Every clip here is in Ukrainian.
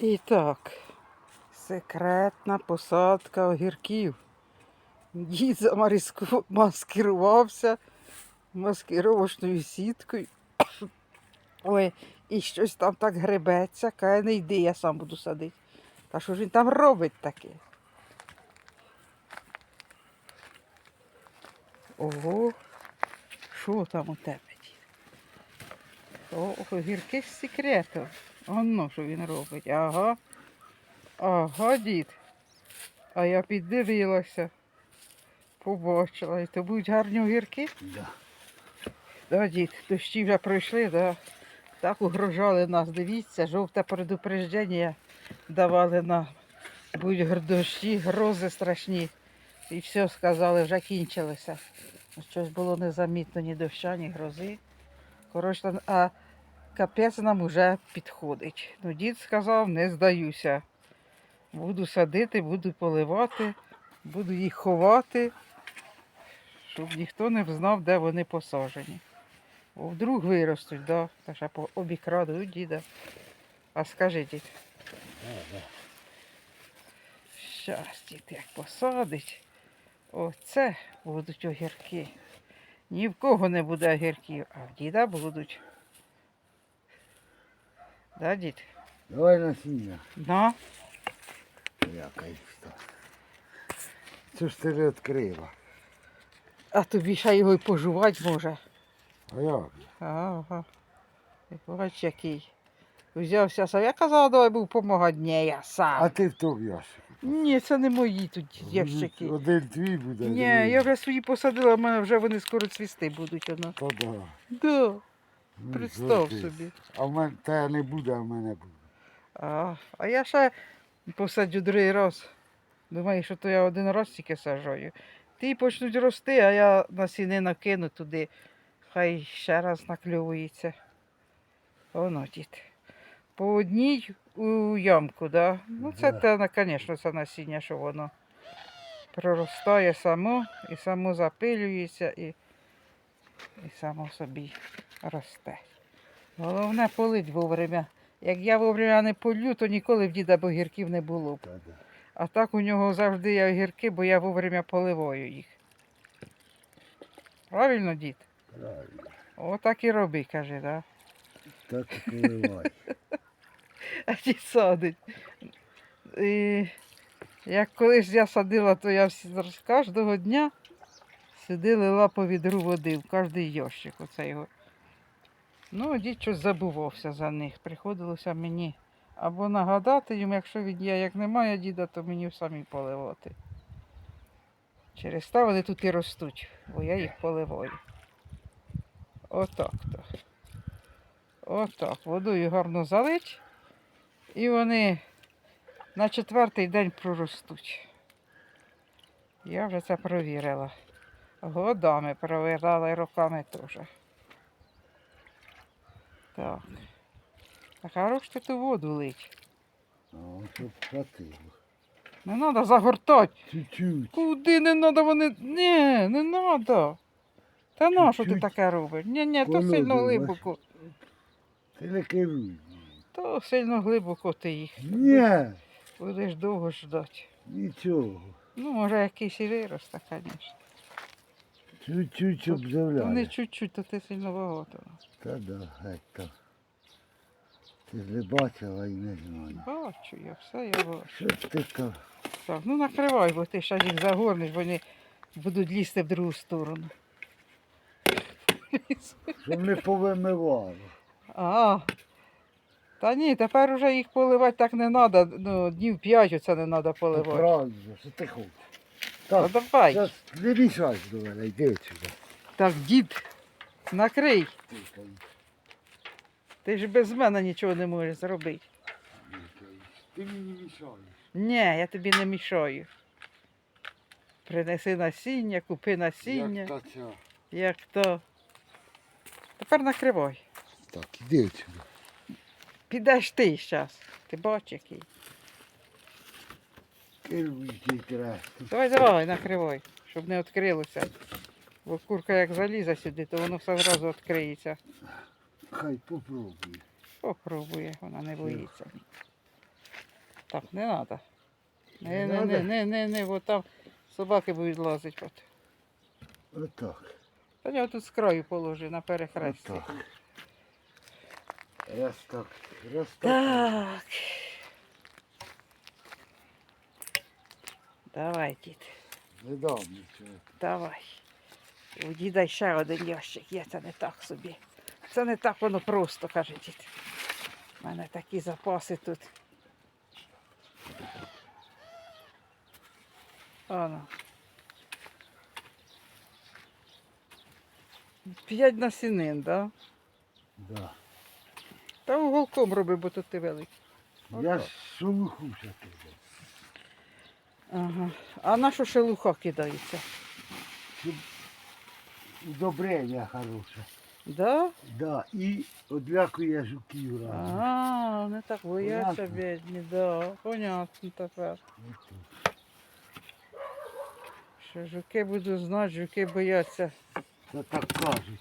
І так, секретна посадка огірків. Дід замариску- маскирувався маскировочною сіткою. Ой, і щось там так гребеться, каже, не йди, я сам буду садити. Та що ж він там робить таке? Ого, що там у тебе? О, огірки з секретом. Оно, що він робить. Ага. Ага, дід. А я піддивилася. Побачила. І то будуть гарні огірки? Да. Да, дід, дощі вже пройшли, да. Так угрожали нас. Дивіться, жовте предупреждення давали нам. Будуть дощі, грози страшні. І все сказали, вже кінчилося. Щось було незамітно ні доща, ні грози. Коротше, а капець нам уже підходить. Ну, дід сказав, не здаюся. Буду садити, буду поливати, буду їх ховати, щоб ніхто не знав, де вони посаджені. Бо вдруг виростуть, да? Та ще обікрадуть діда. А скажи, дід, щас дід як посадить. Оце будуть огірки. Ні в кого не буде огірків, а в діда будуть. Да, дід? Давай. На. Яка іста. Це ж ти не відкрила. А тобі ще його й пожувати може. А як? Ага. Бач, який. Взявся сам. Я казала, давай був помагати. Ні, я А сам. ти в тому ящику. Ні, це не мої тут ящики. Один твій буде. Ні, я вже свої посадила, в мене вже вони скоро цвісти будуть. Та да. Да, Ну, представ собі. А в мене те не буде, а в мене буде. А, а я ще посаджу другий раз. Думаю, що то я один раз тільки саджаю. Ті почнуть рости, а я насіни накину туди. Хай ще раз накльовується. Воно дід. По одній у ямку, да? Ну це те, звісно, це насіння, що воно проростає само і само запилюється і, і само собі росте. Головне полить вовремя. Як я вовремя не полю, то ніколи в діда огірків не було б. А так у нього завжди є огірки, бо я вовремя поливаю їх. Правильно, дід? Правильно. Отак і роби, каже, да? Так і поливай. А дід садить. І як колись я садила, то я кожного дня сюди лила по відру води в кожний ящик. Оце його. Ну, дід щось забувався за них. Приходилося мені або нагадати йому, якщо він є, як немає діда, то мені самі поливати. Через те вони тут і ростуть, бо я їх поливаю. Отак то. Отак. Водою гарно залить. І вони на четвертий день проростуть. Я вже це провірила. Годами провірала і роками теж. Так. А хорош ти ту воду лить. А щоб хватило. Не треба загортати. Чуть-чуть. Куди не треба вони. Ні, не треба. Та на що ти Чуть-чуть. таке робиш? Ні, ні, то сильно глибоко. Ти не керуй. То сильно глибоко ти їх. Ні, Будеш довго ждати. нічого. Ну, може, якийсь і виросте, звісно. Чуть-чуть Ну, не обзавляє. чуть-чуть, то ти сильно багато. Та да, геть так. Ти ж не бачила і не знаю. Бачу я, все я бачу. Що ти так? Так, ну накривай, бо ти ще їх загорнеш, вони будуть лізти в другу сторону. Щоб не повимивало. А, та ні, тепер уже їх поливати так не треба. Ну, днів п'ять оце не треба поливати. Правильно, що ти хочеш. Та Так, давай. зараз не мішай до мене, йди сюди. Так, дід, накрий. Ти ж без мене нічого не можеш зробити. Ти мені не мішаєш. Ні, я тобі не мішаю. Принеси насіння, купи насіння, Як ця. як то. Тепер накривай. Так, іди сюди. Підеш ти зараз. Ти бачиш який. Керуй. Давай, давай, накривай, щоб не відкрилося. Бо курка як залізе сюди, то воно все одразу відкриється. Хай попробуй. Попробує, вона не боїться. Так, не треба. Не, Не не, не, не, не, не, бо там собаки будуть лазити. От. Отак. Та я тут з краю положи на перехресті. Отак. Раз так. Раз так. Так. Давай, дід, Не дам нічого. давай. У діда ще один ящик є, це не так собі. Це не так воно просто, каже дід. У мене такі запаси тут. Ано. П'ять насінин, да? Да. Та уголком роби, бо тут ти великий. Я Отак. ж шелухуся туди. Ага. А на що шелуха кидається? Щоб удобрення хороше. Да? Да. І одлякує жуків разом. Ага, не так бояться Понятно. бідні, да. Понятно тепер. Що жуки буду знати, жуки бояться. Це так кажуть.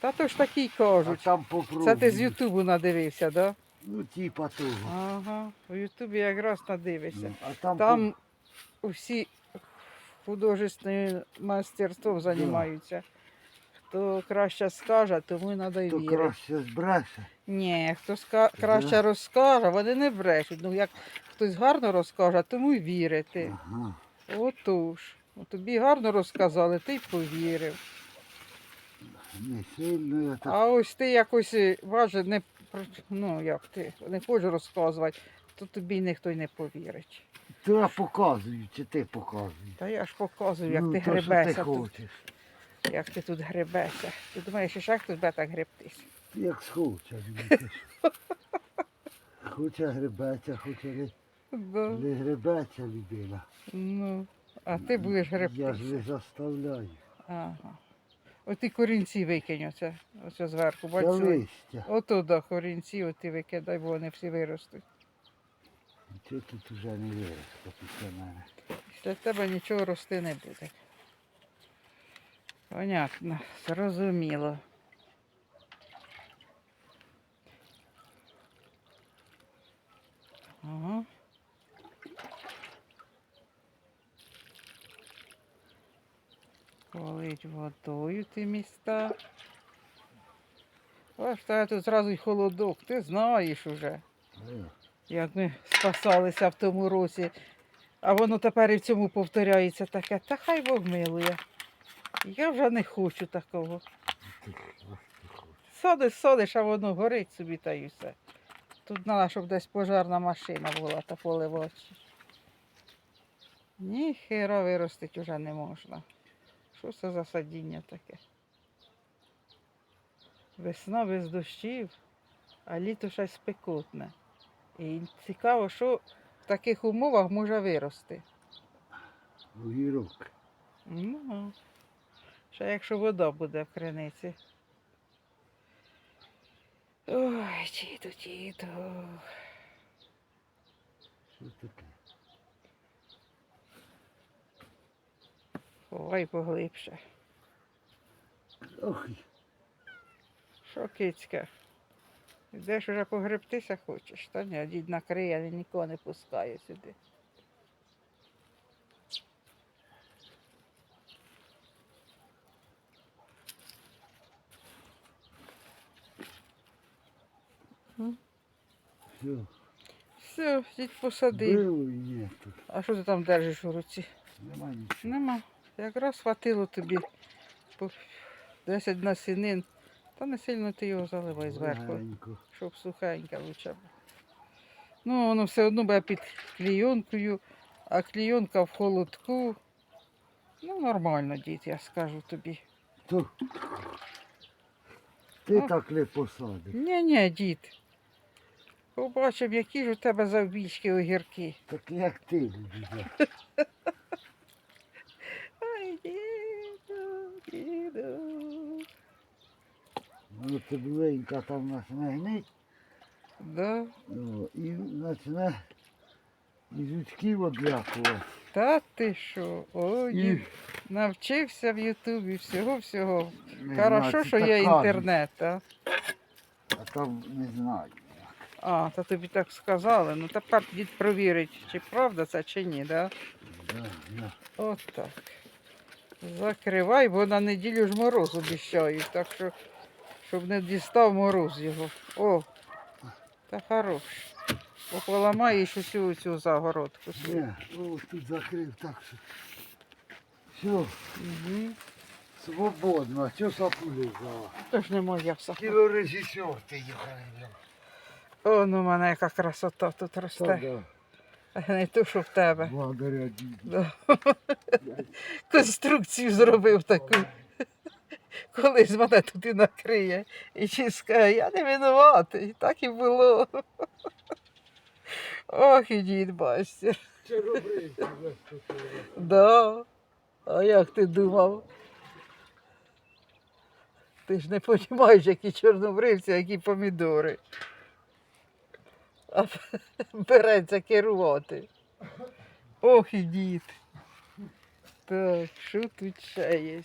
Та то ж такі й А кажуть. там попробуй. Це ти з Ютубу надивився, да? Ну, типа того. Ага. У Ютубі якраз надивишся. Ну, А там, Там усі художественним мастерством займаються. Хто краще скаже, тому й то вірити. краще збреше. Ні, хто ска... краще розкаже, вони не брешуть. Ну як хтось гарно розкаже, тому й вірити. Ага. Отож. От Тобі гарно розказали, ти й повірив. Не сильно я так. А ось ти якось е, бачиш, не про- ну як ти не хочеш розказувати, то тобі й ніхто й не повірить. То я показую, чи ти показуєш. Та я ж показую, як ну, ти то, що ти гребешся тут. хочеш. Як ти тут гребешся. Ти думаєш, що ще хтось буде так гребтись? Як схоче. ну, ти. Хоче гребеться, хоче не, Да. не гребеться людина. Ну, а ти будеш Я ж не заставляю. Ага. От ти корінці викинь оце, оце зверху, бачиш? Ото да, корінці, от ти викидай, бо вони всі виростуть. Нічого тут уже не виросте після мене. Після тебе нічого рости не буде. Понятно, зрозуміло. Ага. Полить водою ті міста. Ось та тут зразу й холодок, ти знаєш уже Е, як ми спасалися в тому році. А воно тепер і в цьому повторяється таке. Та хай Бог милує. Я вже не хочу такого. Садиш, садиш, а воно горить собі та й все. Тут треба, щоб десь пожарна машина була та поливати. Ні, хера виростити вже не можна. Що це за садіння таке? Весна без дощів, а літо щось спекотне. І цікаво, що в таких умовах може вирости. Огірок. Ну, ще якщо вода буде в криниці. Ой, діду, діду. Що таке? Ховай поглибше. Ох, Що кицька? Йдеш уже погребтися хочеш? Та ні, дід накриє, але нікого не пускає сюди. все. Все, дід посадив. Було і ні тут. А що ти там держиш у руці? Нема нічого. Нема. Якраз хватило тобі по 10 насінин. Та не сильно ти його заливай зверху, щоб сухеньке лучше. Ну, воно все одно буде під клійонкою, а клійонка в холодку. Ну, нормально, дід, я скажу тобі. То ти Ну. так не посадиш. Ні, ні, дід. Побачив, які ж у тебе завбільшки огірки. Так як ти будеш. Ай, діду, діду. Ну, цибуленька там почне гнить, Да. ну, і почне і жучків одлякувати. Та ти що? О, І, навчився в Ютубі всього-всього. не Хорошо, знаю, що це є інтернет, а? А там не знаю. А, то тобі так сказали. Ну тепер дід провірить, чи правда це, чи ні, да? Да, да. От так. Закривай, бо на неділю ж мороз обіщають, так що, щоб не дістав мороз його. О, та хорош. Бо поламає ще всю цю загородку. Ні, ось тут закрив так що. Все, Угу. свободно. А що сапулі взяла? То ж не моя все. Кінорежисер ти їхай. О, ну в мене яка красота тут росте. Не то, що в тебе. Благодаря діду. Да. Конструкцію зробив таку. Колись мене тут і накриє. І чи скаже, я не винуватий. Так і було. Ох, і дід бачите. Да. А як ти думав? Ти ж не розумієш, які чорнобривці, які помідори. А береться керувати. Ох і дід. Так, що тут ще є?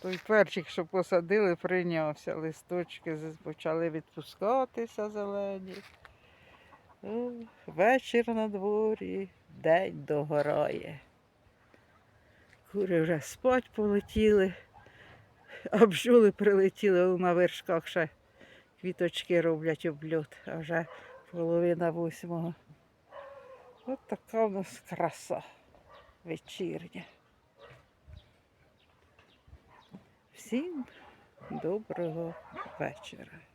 Той перчик, що посадили, прийнявся. Листочки почали відпускатися зелені. Вечір на дворі, день догорає. Кури вже спать полетіли, а бджоли прилетіли на вершках ще квіточки роблять обльот, а вже половина восьмого. От така в нас краса вечірня. Всім доброго вечора.